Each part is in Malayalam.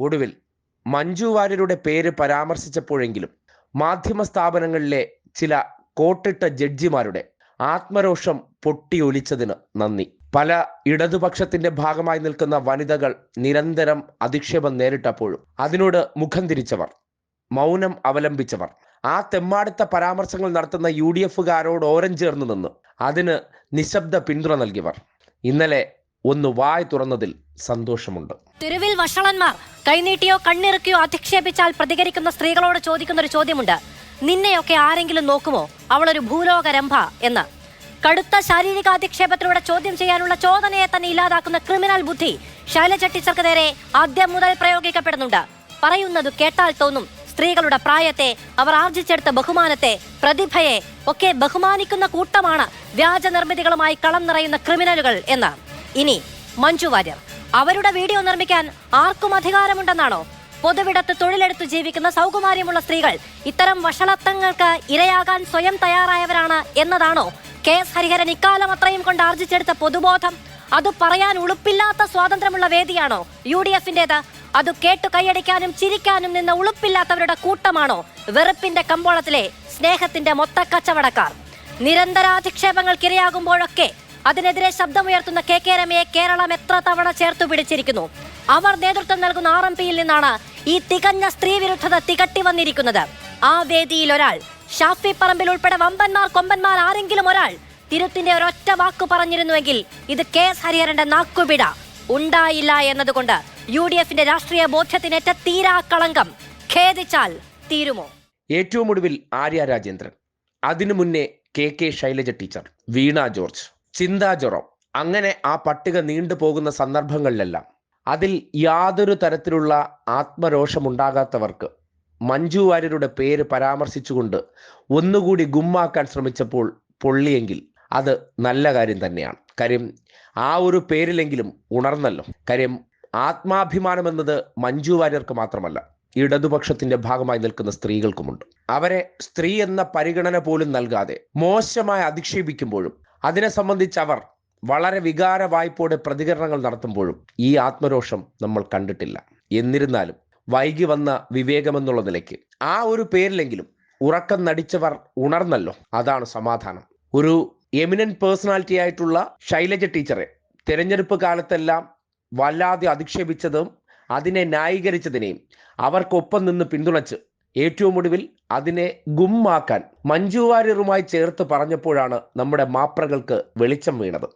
ഒടുവിൽ മഞ്ജു വാര്യരുടെ പേര് പരാമർശിച്ചപ്പോഴെങ്കിലും മാധ്യമ സ്ഥാപനങ്ങളിലെ ചില കോട്ടിട്ട ജഡ്ജിമാരുടെ ആത്മരോഷം പൊട്ടിയൊലിച്ചതിന് നന്ദി. പല ഇടതുപക്ഷത്തിന്റെ ഭാഗമായി നിൽക്കുന്ന വനിതകൾ നിരന്തരം അധിക്ഷേപം നേരിട്ടപ്പോഴും അതിനോട് മുഖം തിരിച്ചവർ മൗനം അവലംബിച്ചവർ ആ തെമ്മാടുത്ത പരാമർശങ്ങൾ നടത്തുന്ന യു ഡി എഫുകാരോട് ഓരം ചേർന്ന് നിന്ന് അതിന് നിശബ്ദ പിന്തുണ നൽകിയവർ. ഇന്നലെ ഒന്ന് വായ് തുറന്നതിൽ സന്തോഷമുണ്ട്. തെരുവിൽ വഷളന്മാർ കൈനീട്ടിയോ കണ്ണിറുക്കിയോ അധിക്ഷേപിച്ചാൽ പ്രതികരിക്കുന്ന സ്ത്രീകളോട് ചോദിക്കുന്ന ഒരു ചോദ്യമുണ്ട്. നിന്നെയൊക്കെ ആരെങ്കിലും നോക്കുമോ? അവളൊരു ഭൂലോക രംഭ എന്ന്. കടുത്ത ശാരീരിക അധിക്ഷേപത്തിലൂടെ ചോദ്യം ചെയ്യാനുള്ള ചോദനയെ തന്നെ ഇല്ലാതാക്കുന്ന ക്രിമിനൽ ബുദ്ധി ശൈലജ ടീച്ചർക്ക് നേരെ ആദ്യം മുതൽ പ്രയോഗിക്കപ്പെടുന്നുണ്ട്. പറയുന്നത് കേട്ടാൽ തോന്നും സ്ത്രീകളുടെ പ്രായത്തെ അവർ ആർജിച്ചെടുത്ത ബഹുമാനത്തെ പ്രതിഭയെ ഒക്കെ ബഹുമാനിക്കുന്ന കൂട്ടമാണ് വ്യാജ നിർമ്മിതികളുമായി കളം നിറയുന്ന ക്രിമിനലുകൾ എന്ന്. ഇനി മഞ്ജു വാര്യർ. അവരുടെ വീഡിയോ നിർമ്മിക്കാൻ ആർക്കും അധികാരമുണ്ടെന്നാണോ? പൊതുവിടത്ത് തൊഴിലെടുത്ത് ജീവിക്കുന്ന സൗകുമാര്യമുള്ള സ്ത്രീകൾ ഇത്തരം വഷളത്വങ്ങൾക്ക് ഇരയാകാൻ സ്വയം തയ്യാറായവരാണ് എന്നതാണോ? കെ എസ് ഹരിഹരൻ ഇക്കാലം അത്രയും കൊണ്ട് ആർജിച്ചെടുത്ത പൊതുബോധം? അത് പറയാൻ ഉളുപ്പില്ലാത്ത സ്വാതന്ത്ര്യമുള്ള വേദിയാണോ? യു ഡി എഫിന്റേത് അത് കേട്ടു കൈയടിക്കാനും ചിരിക്കാനും നിന്ന ഉളുപ്പില്ലാത്തവരുടെ കൂട്ടമാണോ? വെറുപ്പിന്റെ കമ്പോളത്തിലെ സ്നേഹത്തിന്റെ മൊത്ത കച്ചവടക്കാർ. നിരന്തരാധിക്ഷേപങ്ങൾക്കിരയാകുമ്പോഴൊക്കെ അതിനെതിരെ ശബ്ദമുയർത്തുന്ന കെ കെ രമയെ കേരളം എത്ര തവണ ചേർത്തു പിടിച്ചിരിക്കുന്നു? അവർ നേതൃത്വം നൽകുന്ന ആർ എം പിയിൽ നിന്നാണ് ഈ തികഞ്ഞ സ്ത്രീ വിരുദ്ധത തികട്ടി വന്നിരിക്കുന്നത്. ആ വേദിയിൽ ഒരാൾ ഷാഫി പറമ്പിൽ ഉൾപ്പെടെ വമ്പന്മാർ കൊമ്പന്മാർ ആരെങ്കിലും ഒരാൾ തിരുത്തിന്റെ ഒരൊറ്റ വാക്ക് പറഞ്ഞിരുന്നുവെങ്കിൽ ഇത് കെ എസ് ഹരിഹരന്റെ നാക്കുപിട. ഉണ്ടായില്ല എന്നതുകൊണ്ട് യു ഡി എഫിന്റെ രാഷ്ട്രീയ ബോധ്യത്തിനേറ്റ തീരാ കളങ്കം ഖേദിച്ചാൽ തീരുമോ? ഏറ്റവും ഒടുവിൽ ആര്യ രാജേന്ദ്രൻ അതിനു മുന്നേ K K Shailaja teacher Veena George. Chintha Jerome അങ്ങനെ ആ പട്ടിക നീണ്ടു പോകുന്ന സന്ദർഭങ്ങളിലെല്ലാം അതിൽ യാതൊരു തരത്തിലുള്ള ആത്മരോഷമുണ്ടാകാത്തവർക്ക് മഞ്ജു വാര്യരുടെ പേര് പരാമർശിച്ചുകൊണ്ട് ഒന്നുകൂടി ഗുമ്മാക്കാൻ ശ്രമിച്ചപ്പോൾ പൊള്ളിയെങ്കിൽ അത് നല്ല കാര്യം തന്നെയാണ്. കാര്യം ആ ഒരു പേരിലെങ്കിലും ഉണർന്നല്ലോ. കാര്യം ആത്മാഭിമാനം എന്നത് മഞ്ജു വാര്യർക്ക് മാത്രമല്ല ഇടതുപക്ഷത്തിന്റെ ഭാഗമായി നിൽക്കുന്ന സ്ത്രീകൾക്കുമുണ്ട്. അവരെ സ്ത്രീ എന്ന പരിഗണന പോലും നൽകാതെ മോശമായി അധിക്ഷേപിക്കുമ്പോഴും അതിനെ സംബന്ധിച്ച് അവർ വളരെ വികാര വായ്പോടെ പ്രതികരണങ്ങൾ നടത്തുമ്പോഴും ഈ ആത്മരോഷം നമ്മൾ കണ്ടിട്ടില്ല. എന്നിരുന്നാലും വൈകി വന്ന വിവേകമെന്നുള്ള നിലയ്ക്ക് ആ ഒരു പേരിലെങ്കിലും ഉറക്കം നടിച്ചവർ ഉണർന്നല്ലോ. അതാണ് സമാധാനം. ഒരു എമിനന്റ് പേഴ്സണാലിറ്റി ആയിട്ടുള്ള ശൈലജ ടീച്ചറെ തിരഞ്ഞെടുപ്പ് കാലത്തെല്ലാം വല്ലാതെ അധിക്ഷേപിച്ചതും അതിനെ ന്യായീകരിച്ചതിനെയും അവർക്കൊപ്പം നിന്ന് പിന്തുണച്ച് ഏറ്റവും ഒടുവിൽ അതിനെ ഗുമ്മാക്കാൻ മഞ്ജു വാര്യറുമായി ചേർത്ത് പറഞ്ഞപ്പോഴാണ് നമ്മുടെ മാപ്രകൾക്ക് വെളിച്ചം വീണത്.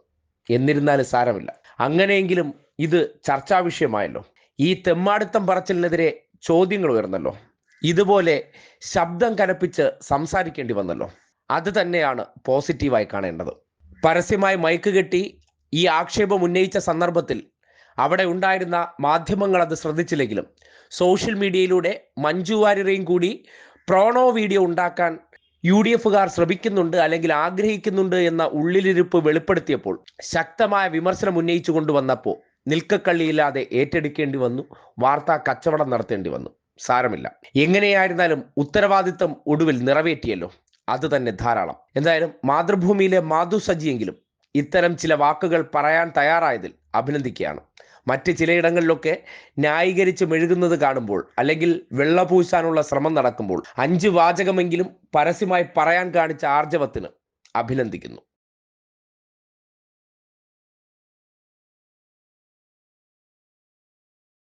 എന്നിരുന്നാലും സാരമില്ല. അങ്ങനെയെങ്കിലും ഇത് ചർച്ചാ വിഷയമായല്ലോ. ഈ തെമ്മാടിത്തം പറച്ചിലിനെതിരെ ചോദ്യങ്ങൾ ഉയർന്നല്ലോ. ഇതുപോലെ ശബ്ദം കനപ്പിച്ച് സംസാരിക്കേണ്ടി വന്നല്ലോ. അത് തന്നെയാണ് പോസിറ്റീവായി കാണേണ്ടത്. പരസ്യമായി മയക്ക് കെട്ടി ഈ ആക്ഷേപം ഉന്നയിച്ച സന്ദർഭത്തിൽ അവിടെ ഉണ്ടായിരുന്ന മാധ്യമങ്ങൾ അത് ശ്രദ്ധിച്ചില്ലെങ്കിലും സോഷ്യൽ മീഡിയയിലൂടെ മഞ്ജു വാര്യരെയും കൂടി പ്രോണോ വീഡിയോ ഉണ്ടാക്കാൻ യു ഡി എഫുകാർ ശ്രമിക്കുന്നുണ്ട് അല്ലെങ്കിൽ ആഗ്രഹിക്കുന്നുണ്ട് എന്ന ഉള്ളിലിരിപ്പ് വെളിപ്പെടുത്തിയപ്പോൾ ശക്തമായ വിമർശനം ഉന്നയിച്ചു കൊണ്ടുവന്നപ്പോൾ നിൽക്കക്കള്ളിയില്ലാതെ ഏറ്റെടുക്കേണ്ടി വന്നു വാർത്താ കച്ചവടം നടത്തേണ്ടി വന്നു. സാരമില്ല. എങ്ങനെയായിരുന്നാലും ഉത്തരവാദിത്തം ഒടുവിൽ നിറവേറ്റിയല്ലോ. അത് തന്നെ ധാരാളം. എന്തായാലും മാതൃഭൂമിയിലെ മാധു സജിയെങ്കിലും ഇത്തരം ചില വാക്കുകൾ പറയാൻ തയ്യാറായതിൽ അഭിനന്ദിക്കുകയാണ്. മറ്റ് ചിലയിടങ്ങളിലൊക്കെ ന്യായീകരിച്ച് മെഴുകുന്നത് കാണുമ്പോൾ അല്ലെങ്കിൽ വെള്ളപൂശാനുള്ള ശ്രമം നടക്കുമ്പോൾ അഞ്ച് വാചകമെങ്കിലും പരസ്യമായി പറയാൻ കാണിച്ച ആർജവത്തിന് അഭിനന്ദിക്കുന്നു.